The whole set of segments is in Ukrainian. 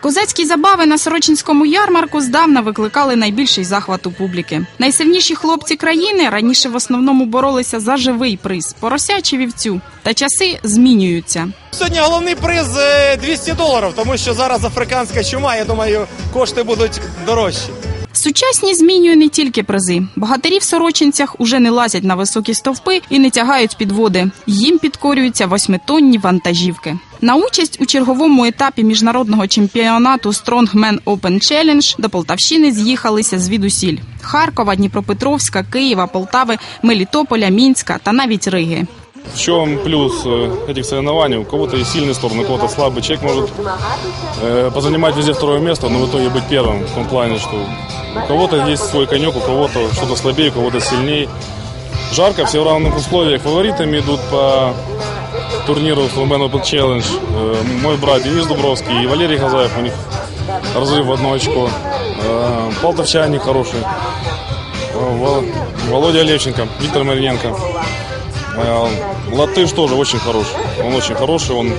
Козацькі забави на Сорочинському ярмарку здавна викликали найбільший захват у публіки. Найсильніші хлопці країни раніше в основному боролися за живий приз порося чи вівцю. Та часи змінюються. Сьогодні головний приз е, 200 доларів, тому що зараз африканська чума. Я думаю, кошти будуть дорожчі. Сучасність змінює не тільки призи. Богатирі в сорочинцях уже не лазять на високі стовпи і не тягають підводи. Їм підкорюються восьмитонні вантажівки. На участь у черговому етапі міжнародного чемпіонату Strongman Open Challenge до Полтавщини з'їхалися звідусіль: Харкова, Дніпропетровська, Києва, Полтави, Мелітополя, Мінська та навіть Риги. В чем плюс э, этих соревнований? У кого-то есть сильные стороны, у кого-то слабый. Человек может э, позанимать везде второе место, но в итоге быть первым в том плане, что у кого-то есть свой конек, у кого-то что-то слабее, у кого-то сильнее. Жарко, все в равных условиях. Фаворитами идут по турниру Strongman Open Challenge. Э, мой брат Денис Дубровский и Валерий Газаев. У них разрыв в одно очко. Э, полтавчане хорошие. Вол- Володя Левченко, Виктор Мариненко. Well, Латыш тоже очень хороший. Он очень хороший. Он,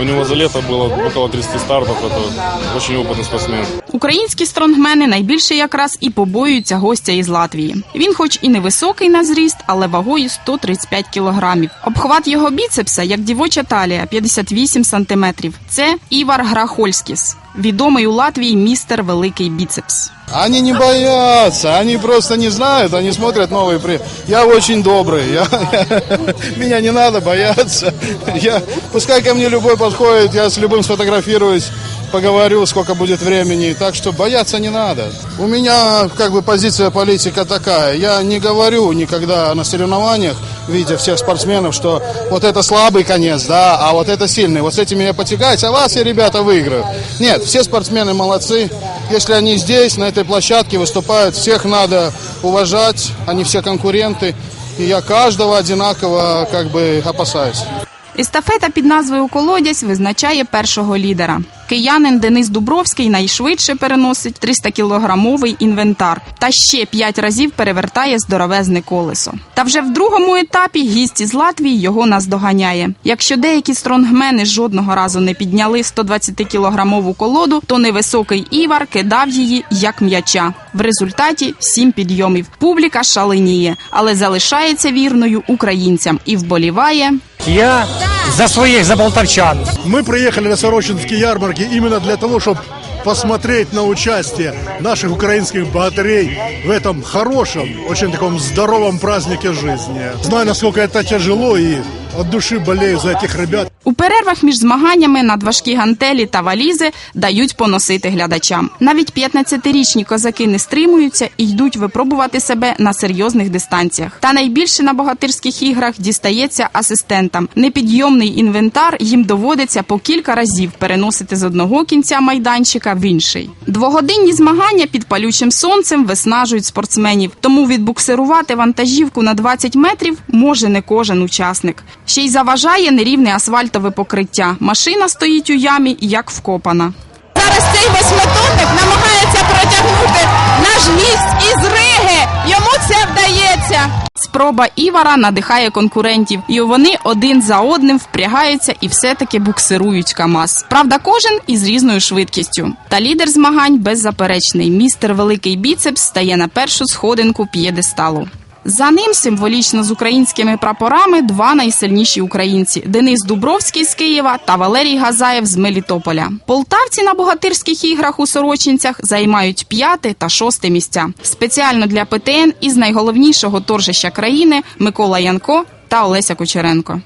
у него за лето было около 30 стартов. Это очень опытный спортсмен. Українські стронгмени найбільше якраз і побоюються гостя із Латвії. Він, хоч і невисокий на зріст, але вагою 135 кілограмів. Обхват його біцепса, як дівоча талія, 58 сантиметрів. Це Івар Грахольськіс, відомий у Латвії містер Великий біцепс. Они не боятся, они просто не знают, они смотрят новые при... Я очень добрый, я, меня не надо бояться. Я, пускай ко мне любой подходит, я с любым сфотографируюсь, поговорю, сколько будет времени. Так что бояться не надо. У меня как бы позиция политика такая. Я не говорю никогда на соревнованиях, видя всех спортсменов, что вот это слабый конец, да, а вот это сильный. Вот с этими я потягаюсь, а вас я, ребята, выиграю. Нет, все спортсмены молодцы. Если они здесь, на этой площадке выступают, всех надо уважать, они все конкуренты. И я каждого одинаково как бы опасаюсь. Естафета під назвою Колодязь визначає першого лідера. Киянин Денис Дубровський найшвидше переносить 300-кілограмовий інвентар та ще п'ять разів перевертає здоровезне колесо. Та вже в другому етапі гість із Латвії його наздоганяє. Якщо деякі стронгмени жодного разу не підняли 120-кілограмову колоду, то невисокий Івар кидав її як м'яча. В результаті сім підйомів. Публіка шаленіє, але залишається вірною українцям і вболіває Я за своих, за полтавчан. Мы приехали на Сорочинские ярмарки именно для того, чтобы посмотреть на участие наших украинских богатырей в этом хорошем, очень таком здоровом празднике жизни. Знаю, насколько это тяжело и от души болею за этих ребят. У перервах між змаганнями надважкі гантелі та валізи дають поносити глядачам. Навіть 15-річні козаки не стримуються і йдуть випробувати себе на серйозних дистанціях. Та найбільше на богатирських іграх дістається асистентам. Непідйомний інвентар їм доводиться по кілька разів переносити з одного кінця майданчика в інший. Двогодинні змагання під палючим сонцем виснажують спортсменів, тому відбуксирувати вантажівку на 20 метрів може не кожен учасник. Ще й заважає нерівне асфальтове покриття. Машина стоїть у ямі як вкопана. Зараз цей восьмитонник намагається протягнути наш гість із Риги. Йому це вдається. Спроба Івара надихає конкурентів, і вони один за одним впрягаються і все-таки буксирують КАМАЗ. Правда, кожен із різною швидкістю. Та лідер змагань беззаперечний. Містер Великий Біцепс стає на першу сходинку п'єдесталу. За ним символічно з українськими прапорами два найсильніші українці: Денис Дубровський з Києва та Валерій Газаєв з Мелітополя. Полтавці на богатирських іграх у Сорочинцях займають п'яте та шосте місця. Спеціально для ПТН із найголовнішого торжища країни Микола Янко та Олеся Кучеренко.